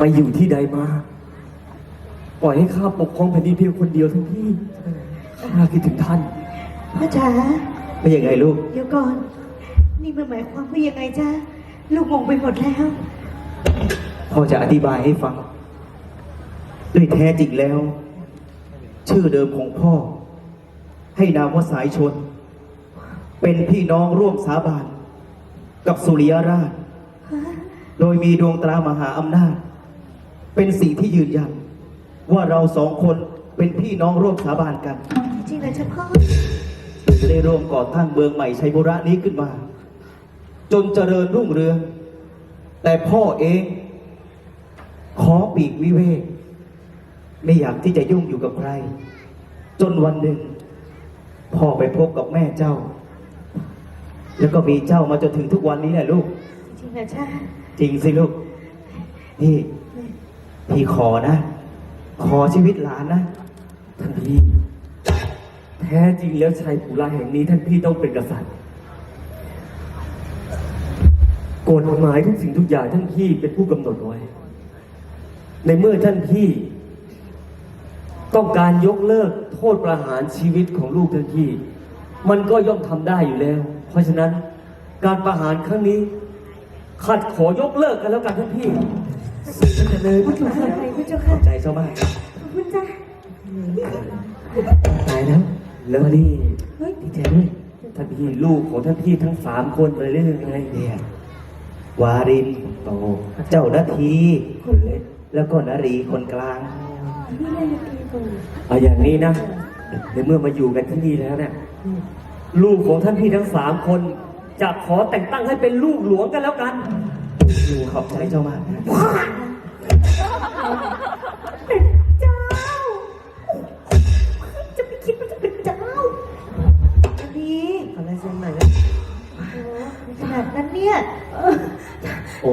ไปอยู่ที่ใดมา ปล่อยให้ข้าปกครองแผ่นดินเพียงคนเดียวทั้งที่ข้าคิดถึงท่าน พ่อจ๋าไม่ยังไงลูก เดี๋ยวก่อน นี่มันหมายความว่ายังไงจ๊ะลูกงงไปหมดแล้ว พ่อจะอธิบายให้ฟัง ด้วยแท้จริงแล้ว ชื่อเดิมของพ่อ ให้นามว่าสายชน เป็นพี่น้องร่วมสาบาน กับสุริยราช โดยมีดวงตรามหาอำนาจ เป็นสิ่งที่ยืนยัน ว่าเราสองคนเป็นพี่น้องร่วมสาบานกันจริงเหรอจ๊ะพ่อได้ร่วมก่อตั้งเมืองใหม่ชัยบุระนี้ขึ้นมา จนเจริญรุ่งเรือง แต่พ่อเอง ขอปีกวิเวกไม่อยากที่จะยุ่งอยู่กับใคร จนวันหนึ่ง พ่อไปพบกับแม่เจ้า แล้วก็มีเจ้ามาจนถึงทุกวันนี้แหละลูก จริงเหรอจ๊ะจริงสิลูก นี่ พี่ขอนะ ขอชีวิตหลานนะ ท่านพี่ แท้จริงแล้วชัยปุระแห่งนี้ ท่านพี่ต้องเป็นกษัตริย์กฎหมายทุกสิ่งทุกอย่างท่านพี่เป็นผู้กำหนดไว้ ในเมื่อท่านพี่ ต้องการยกเลิกโทษประหารชีวิตของลูกท่านพี่ มันก็ย่อมทำได้อยู่แล้ว เพราะฉะนั้นการประหารครั้งนี้ ขัดขอยกเลิกกันแล้วกันท่านพี่ เลยพูดถึงอะไรพระเจ้าค่ะใจเจ้ามากขอบคุณจ้ะตายแล้วแล้วนี่เฮ้ยดีใจด้วยท่านพี่ลูกของท่านพี่ทั้งสามคนเลยได้ยังไงเนี่ยวารินโต เจ้านาทีคนเล็กแล้วก็นารีคนกลาง นี่เลยตีคนเอาอย่างนี้นะในเมื่อมาอยู่กันที่นี่แล้วเนี่ยลูกของท่านพี่ทั้งสามคน จะขอแต่งตั้งให้เป็นลูกหลวงกันแล้วกันอยู่ ขอบใจเจ้ามากนะเป็นเจ้า จะไม่คิดว่าจะเป็นเจ้าอันนี้ขอลายเซ็นหน่อยนะโอ้โหขนาดนั้นเนี่ย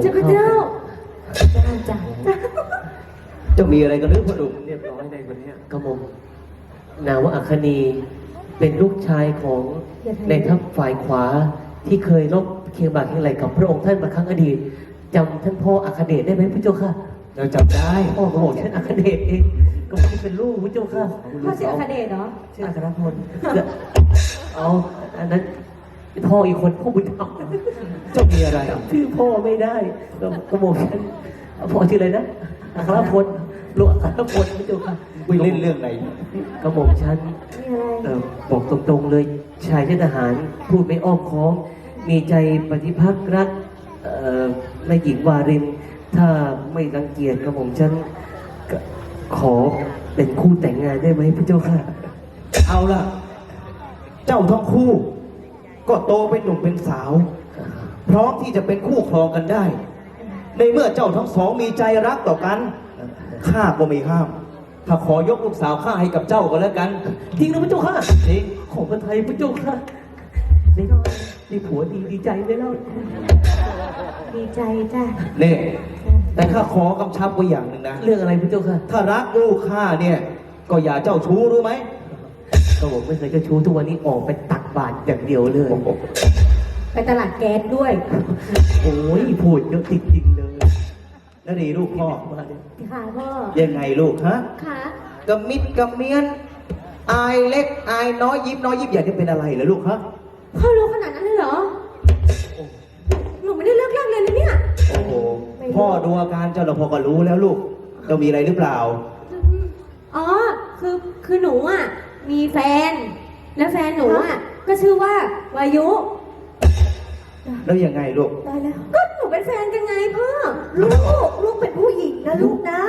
จะเป็นเจ้าเจ้าจ้ะเจ้ามีอะไรกันหรือพ่อหนุ่มเรียบร้อยในวันนี้กระหม่อมนาว่าอัคนีเป็นลูกชายของในทัพฝ่ายขวาที่เคยรบ เคียงบ่าเคียงไหลกับพระองค์ท่านมาครั้งอดีตจำท่านพ่ออัคเดชได้ไหมพระเจ้าค่ะเราจำได้พ่อของฉันอัคเดชเองก็ไม่ได้เป็นลูกพระเจ้าค่ะพ่อชื่ออาคาเดชเหรอชื่ออัครพลเอาอันนั้นพ่ออีกคนพ่อบุญธรรมเจ้ามีอะไรชื่อพ่อไม่ได้ก็กระหม่อมฉันพ่อชื่ออะไรนะอัครพลลูกอัครพลพระเจ้าค่ะคุยเล่นเรื่องไหนกระหม่อมฉันมีอะไรเอ่อบอกตรงๆเลยชายเจ้าทหารพูดไม่อ้อมค้อม มีใจปฏิภักษ์รักเอ่อแม่หญิงวาริน ถ้าไม่รังเกียจกระหม่อมฉันก็ขอเป็นคู่แต่งงานได้ไหมพระเจ้าค่ะ เอาล่ะ เจ้าทั้งคู่ ก็โตเป็นหนุ่มเป็นสาว พร้อมที่จะเป็นคู่ครองกันได้ ในเมื่อเจ้าทั้งสองมีใจรักต่อกันข้าก็ไม่ห้าม ถ้าขอยกลูกสาวข้าให้กับเจ้าก็แล้วกัน จริงนะพระเจ้าค่ะจริงของคนไทยพระเจ้าค่ะนี่ นี่ผัวดีดีใจไหมเล่าดีใจจ้ะเนี่ยแต่ข้าขอกำชับไว้อย่างหนึ่งนะ เรื่องอะไรพระเจ้าค่ะ ถ้ารักลูกข้าเนี่ย ก็อย่าเจ้าชู้รู้ไหมกระหม่อมไม่เคยเจะชู้ทุกวันนี้ออกไปตักบาตรอย่างเดียวเลย ไปตลาดแก๊สด้วย โอ้ยพูดเยอะจริงๆเลยแล้วดีลูกพ่อมาเลยค่ะพ่อ ยังไงลูกฮะค่ะกระมิดกระเมียน อายเล็กอายน้อยยิบน้อยยิบใหญ่จะเป็นอะไรเหรอลูกฮะ พ่อรู้ขนาดนั้นเลยเหรอ หนูไม่ได้เลิกเล่นเลยนะเนี่ย โอ้โห พ่อดูอาการเจ้าเราพอก็รู้แล้วลูกเจ้ามีอะไรหรือเปล่า อ๋อ คือ คือหนูอะ มีแฟน แล้วแฟนหนูอะ ก็ชื่อว่าวายุ แล้วยังไงลูกตายแล้ว ก็หนูเป็นแฟนกันไงพ่อ ลูก ลูกเป็นผู้หญิงนะลูกนะ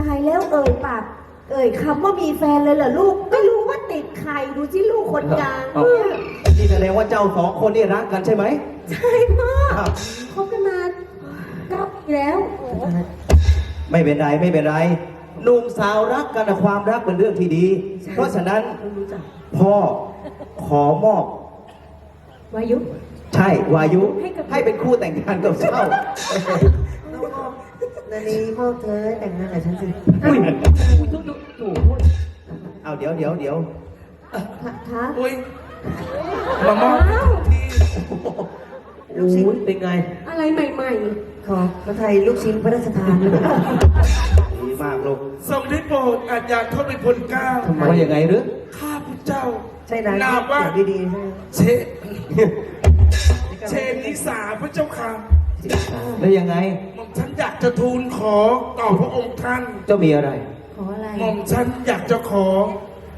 ตายแล้วเอ่ยปาก เอ่ยคำว่ามีแฟนเลยเหรอลูก ไม่รู้ว่าติดใคร ดูที่ลูกคนกลางเอานี่แส ดงว่าเจ้าสองคนนี่รักกันใช่ไหมใช่พ่ออ้าวคบกันมาเก้าปีแล้ว ไม่เป็นไรไม่เป็นไรหนุ่มสาวรักกันนะความรักเป็นเรื่องที่ดีเพราะฉะนั้นพ่อขอมอบ วายุ ใช่วายุให้กับ ให้เป็นคู่แต่งงานกับเจ้านานีพวกเธอแต่งงานกับฉันสิอุ้ยดูดูดูพูดเอาเดี๋ยวเดี๋ยวเดี๋ยว คะอุ้ย มามอบอ้าวโอ้โหโอ้ยเป็นไงอะไรใหม่ขอพระไทยลูกชิ้นพระราชทานด้วยดีมากลูกทรงได้โปรดอาจอยากทดเป็นพลเกล้าทำไมว่าอย่างไงหรือข้าพุทธเจ้าใช่นะนามว่าเสียงดีๆใช่ไหมเชเชนนิสาพระเจ้าค่ะแล้วยังไงหม่อมฉันอยากจะทูลขอต่อพระองค์ท่าน เจ้ามีอะไร ขออะไร หม่อมฉันอยากจะขอ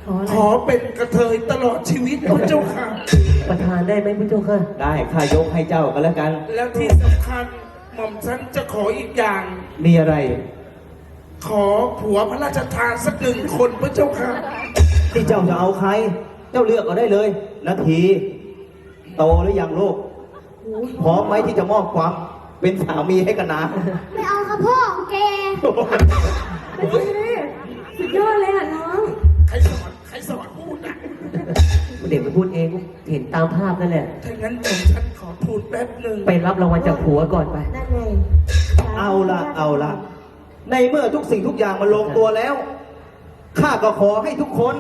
ขออะไรขอเป็นกระเทยตลอดชีวิตพระเจ้าค่ะ ประทานได้ไหมพี่เจ้าค่ะ ได้ข้ายกให้เจ้ากันแล้วกัน แล้วที่สำคัญหม่อมฉันจะขออีกอย่าง มีอะไร ขอผัวพระราชทานสักหนึ่งคนพระเจ้าค่ะ ที่เจ้าจะเอาใคร เจ้าเลือกเอาได้เลยนาที โตหรือยังลูกพร้อมไหมที่จะมอบความเป็นสามีให้กันนะๆไม่เอาค่ะพ่อของแกสุดามภาพนั่นแหละ ถ้างั้นหม่อมฉันขอทูลแป๊บหนึ่งไปรับรางวัลจากผัวก่อนไป นั่นไงเอาละเอาละในเมื่อทุกสิ่งทุกอย่างมันลงตัวแล้ว ข้าก็ขอให้ทุกคน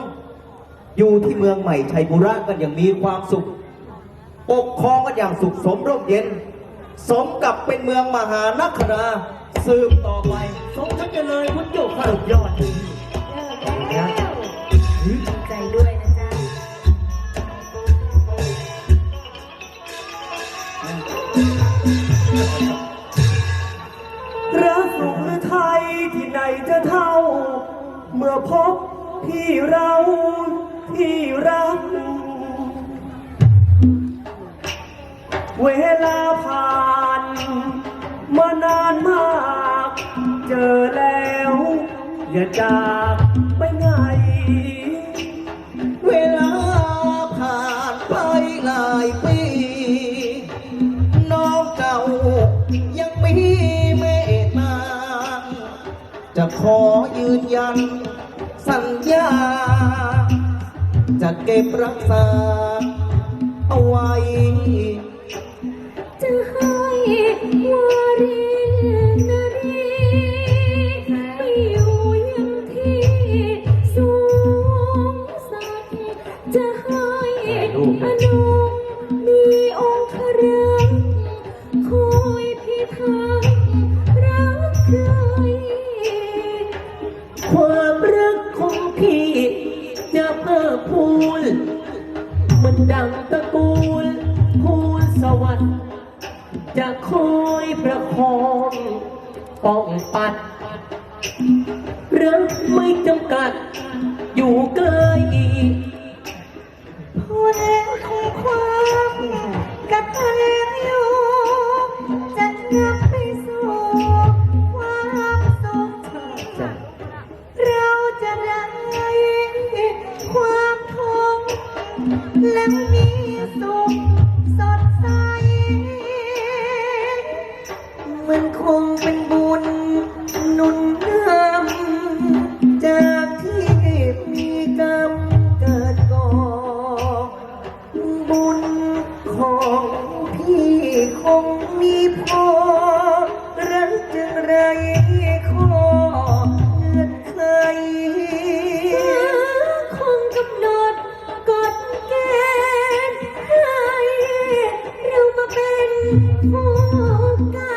อยู่ที่เมืองใหม่ชัยบุระกันอย่างมีความสุข ปกครองกันอย่างสุขสมร่มเย็น สมกับเป็นเมืองมหานคราสืบต่อไปสมทั้งเจริญพุทธโยกสุดยอดดีใจด้วยนะ เวลาผ่านมานานมาก เจอแล้ว อย่าจากไปไหนเวลาผ่านไปหลายปี น้องเก่ายังมีเมตตาจะขอยืนยัน สัญญา จะเก็บรักษาเอาไว้ ความรักของพี่จะเพิ่มพูนมันดังตะกูลพูนสวรรค์จะคอยประคองป้องปัดรักไม่จำกัด อยู่ใกล้พวกคงความกับเธอ และมีสุขสดใส มันคงเป็นบุญหนุนนำจากที่มีกรรมเกิดก่อ บุญของพี่คงมีพอ ผู้กัน